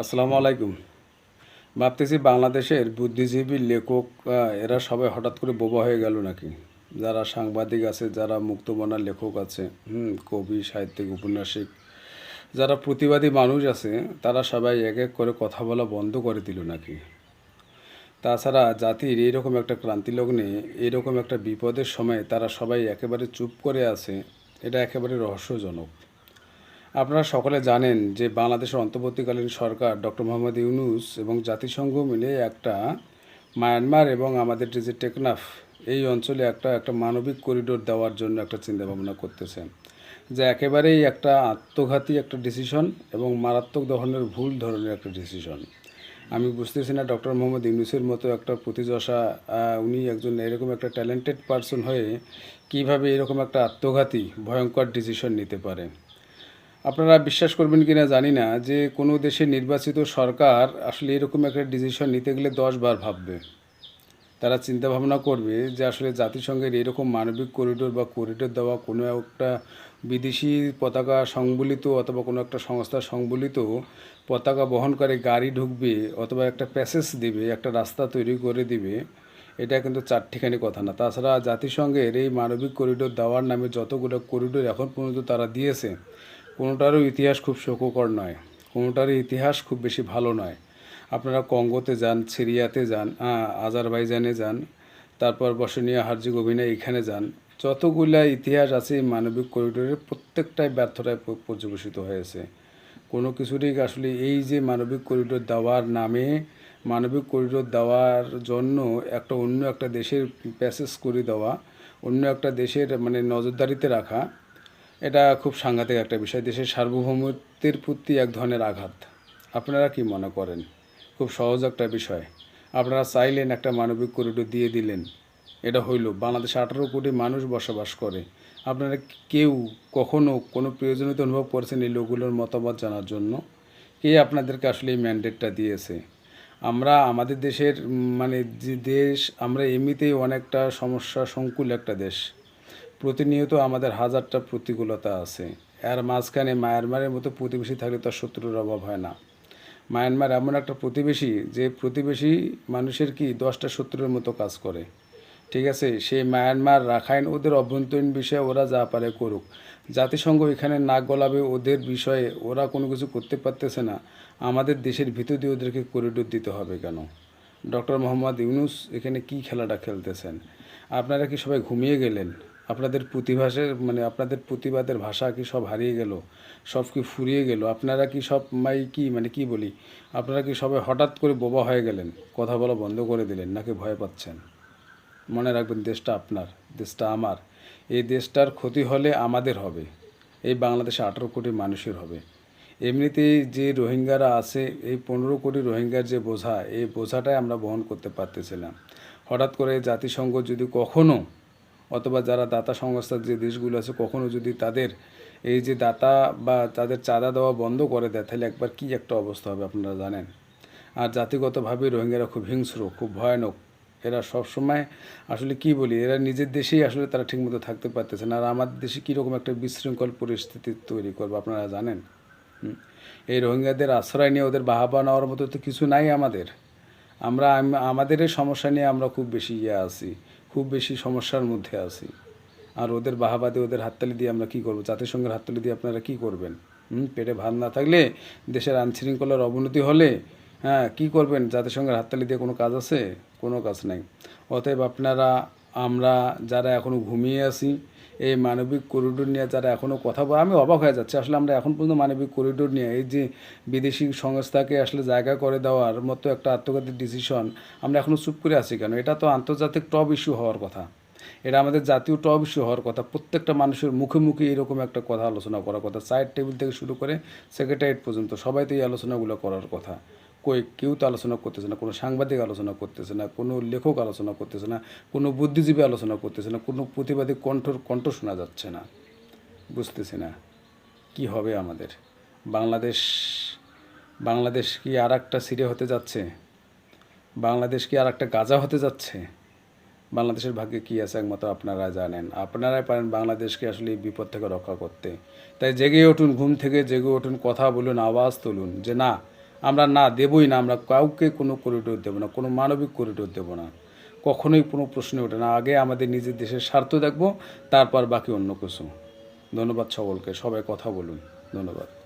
আসসালামু আলাইকুম। ভাবতেছি বাংলাদেশের বুদ্ধিজীবী লেখক এরা সবাই হঠাৎ করে বোবা হয়ে গেল নাকি? যারা সাংবাদিক আছে, যারা মুক্তমনা লেখক আছে, হুম, কবি, সাহিত্যিক, উপন্যাসিক, যারা প্রতিবাদী মানুষ আছে, তারা সবাই এক এক করে কথা বলা বন্ধ করে দিল নাকি? তাছাড়া জাতির এইরকম একটা ক্রান্তি লগ্নে, এইরকম একটা বিপদের সময় তারা সবাই একেবারে চুপ করে আছে, এটা একেবারে রহস্যজনক। আপনারা সকলে জানেন যে বাংলাদেশের অন্তর্বর্তীকালীন সরকার ডক্টর মোহাম্মদ ইউনুস এবং জাতিসংঘ মিলে একটা মায়ানমার এবং আমাদের যে টেকনাফ, এই অঞ্চলে একটা একটা মানবিক করিডোর দেওয়ার জন্য একটা চিন্তাভাবনা করতেছেন যা একেবারেই একটা আত্মঘাতী একটা ডিসিশন এবং মারাত্মক ধরনের ভুল ধরনের একটা ডিসিশন আমি বুঝতেছি না ডক্টর মোহাম্মদ ইউনুসের মতো একটা প্রতিযশা উনি একজন এরকম একটা ট্যালেন্টেড পারসন হয়ে কীভাবে এরকম একটা আত্মঘাতী, ভয়ঙ্কর ডিসিশন নিতে পারে। আপনারা বিশ্বাস করবেন কিনা জানি না যে কোনো দেশের নির্বাচিত সরকার আসলে এরকম একটা ডিসিশন নিতে গেলে দশ বার ভাববে। তারা চিন্তা ভাবনা করবে যে আসলে জাতিসংঘের এরকম মানবিক করিডোর বা করিডোর দেওয়া কোনো একটা বিদেশি পতাকা সংবলিত অথবা কোনো একটা সংস্থা সংবলিত পতাকা বহনকারী গাড়ি ঢুকবে অথবা একটা প্যাসেজ দিবে, একটা রাস্তা তৈরি করে দিবে, এটা কিন্তু চারটিখানি কথা না। তাছাড়া জাতিসংঘের এই মানবিক করিডোর দেওয়ার নামে যতগুলো করিডোর এখন পর্যন্ত তারা দিয়েছে কোনোটারও ইতিহাস খুব শোককর নয়, কোনোটারই ইতিহাস খুব বেশি ভালো নয়। আপনারা কঙ্গোতে যান, সিরিয়াতে যান আজারবাইজানে যান, তারপর বসনিয়া হার্জিগোভিনা এখানে যান। যতগুলা ইতিহাস আছে এই মানবিক করিডোরের প্রত্যেকটাই ব্যর্থতায় পর্যবেসিত হয়েছে। কোনো কিছুরই আসলে এই যে মানবিক করিডোর দেওয়ার নামে, মানবিক করিডোর দেওয়ার জন্য একটা অন্য একটা দেশের প্যাসেজ করে দেওয়া, অন্য একটা দেশের মানে নজরদারিতে রাখা এটা খুব সাংঘাতিক একটা বিষয়। দেশের সার্বভৌমত্বের প্রতি এক ধরনের আঘাত। আপনারা কি মনে করেন? খুব সহজ একটা বিষয়। আপনারা চাইলেন একটা মানবিক করিডোর দিয়ে দিলেন। এটা হইল, বাংলাদেশে আঠারো কোটি মানুষ বসবাস করে। আপনারা কেউ কখনো কোনো প্রয়োজনীয়তা অনুভব করেছেন এই লোকগুলোর মতামত জানার জন্য? কে আপনাদেরকে আসলে এই ম্যান্ডেটটা দিয়েছে? আমরা আমাদের দেশের মানে যে দেশ, আমরা এমনিতেই অনেকটা সমস্যা, সংকুল একটা দেশ। প্রতিনিয়ত আমাদের হাজারটা প্রতিকূলতা আছে। এর মাঝখানে মায়ানমারের মতো প্রতিবেশী থাকলে তার শত্রুর অভাব হয় না। মায়ানমার এমন একটা প্রতিবেশী, যে প্রতিবেশী মানুষের কি দশটা শত্রুর মতো কাজ করে। ঠিক আছে, সেই মায়ানমার রাখাইন ওদের অভ্যন্তরীণ বিষয়ে ওরা যা পারে করুক। জাতিসংঘ এখানে নাক গলাবে ওদের বিষয়ে ওরা কোনো কিছু করতে পারতেছে না। আমাদের দেশের ভিতর দিয়ে ওদেরকে করিডোর দিতে হবে কেন? ডক্টর মোহাম্মদ ইউনুস এখানে কি খেলাটা খেলতেছেন? আপনারা কি সবাই ঘুমিয়ে গেলেন? আপনাদের প্রতিভাসের মানে আপনাদের প্রতিবাদের ভাষা কি সব হারিয়ে গেল? সব কি ফুরিয়ে গেল? আপনারা কি সব মাই কি মানে কি বলি? আপনারা কি সবাই হঠাৎ করে বোবা হয়ে গেলেন? কথা বলা বন্ধ করে দিলেন, নাকি ভয় পাচ্ছেন? মনে রাখবেন, দেশটা আপনার, দেশটা আমার। এই দেশটার ক্ষতি হলে আমাদের হবে। এই বাংলাদেশে আঠারো কোটি মানুষের হবে। এমনিতেই যে রোহিঙ্গারা আছে, এই পনেরো কোটি রোহিঙ্গার যে বোঝা, এই বোঝাটাই আমরা বহন করতে পারতেছিলাম। হঠাৎ করে জাতিসংঘ যদি কখনো অথবা যারা দাতা সংস্থার যে দেশগুলো আছে, কখনো যদি তাদের এই যে দাতা বা তাদের চাঁদা দেওয়া বন্ধ করে দেয়, তাহলে একবার কি একটা অবস্থা হবে আপনারা জানেন? আর জাতিগতভাবে রোহিঙ্গারা খুব হিংস্র, খুব ভয়ানক। এরা সব সময় আসলে কি বলি, এরা নিজের দেশেই আসলে তারা ঠিকমতো থাকতে পারতেছে না। আর আমাদের দেশে কীরকম একটা বিশৃঙ্খল পরিস্থিতি তৈরি করবে আপনারা জানেন। এই রোহিঙ্গাদের আশ্রয় নিয়ে, ওদের বাহাবা নেওয়ার মতো তো কিছু নাই আমাদের। আমরা, আম- আমাদের এই সমস্যা নিয়ে আমরা খুব বেশি ইয়ে আছি। খুব বেশি সমস্যার মধ্যে আছি। আর ওদের বাহাবাদে ওদের হাততালি দিয়ে আমরা কি করব? জাতিসংঘের হাততালি দিয়ে আপনারা কি করবেন? পেটে ভাত না থাকলে দেশের আইনশৃঙ্খলার অবনতি হলে হ্যাঁ কি করবেন? জাতিসংঘের হাততালি দিয়ে কোনো কাজ আছে? কোনো কাজ নাই। অতএব আপনারা, আমরা যারা এখনও ঘুমিয়ে আছি এই মানবিক করিডোর নিয়ে যারা এখনও কথা বলে, আমি অবাক হয়ে যাচ্ছি। আসলে আমরা এখন পর্যন্ত মানবিক করিডোর নিয়ে, এই যে বিদেশি সংস্থাকে আসলে জায়গা করে দেওয়ার মতো একটা আত্মঘাতী ডিসিশন আমরা এখনও চুপ করে আছি কেন? এটা তো আন্তর্জাতিক টপ ইস্যু হওয়ার কথা। এটা আমাদের জাতীয় টপ ইস্যু হওয়ার কথা। প্রত্যেকটা মানুষের মুখে মুখে এরকম একটা কথা আলোচনা করার কথা। সাইড টেবিল থেকে শুরু করে সেক্রেটারিয়েট পর্যন্ত সবাই তো এই আলোচনাগুলো করার কথা। কই কেউ তো আলোচনা করতেছে না, কোনো সাংবাদিক আলোচনা করতেছে না, কোনো লেখক আলোচনা করতেছে না, কোনো বুদ্ধিজীবী আলোচনা করতেছে না, কোনো প্রতিবাদী কণ্ঠর, কণ্ঠ শোনা যাচ্ছে না। বুঝতেছি না কি হবে আমাদের। বাংলাদেশ বাংলাদেশ কি আর একটা সিরিয়া হতে যাচ্ছে? বাংলাদেশ কি আর একটা গাজা হতে যাচ্ছে? বাংলাদেশের ভাগ্যে কী আছে একমাত্র আপনারা জানেন। আপনারাই পারেন বাংলাদেশকে আসলে এই বিপদ থেকে রক্ষা করতে। তাই জেগে উঠুন, ঘুম থেকে জেগে উঠুন, কথা বলুন, আওয়াজ তুলুন যে না আমরা না দেবই না, আমরা কাউকে কোনো করিডোর দেবো না, কোনো মানবিক করিডোর দেবো না। কখনোই কোনো প্রশ্ন ওঠে না, আগে আমাদের নিজের দেশের স্বার্থ দেখব, তারপর বাকি অন্য কিছু। ধন্যবাদ সকলকে, সবাই কথা বলুন। ধন্যবাদ।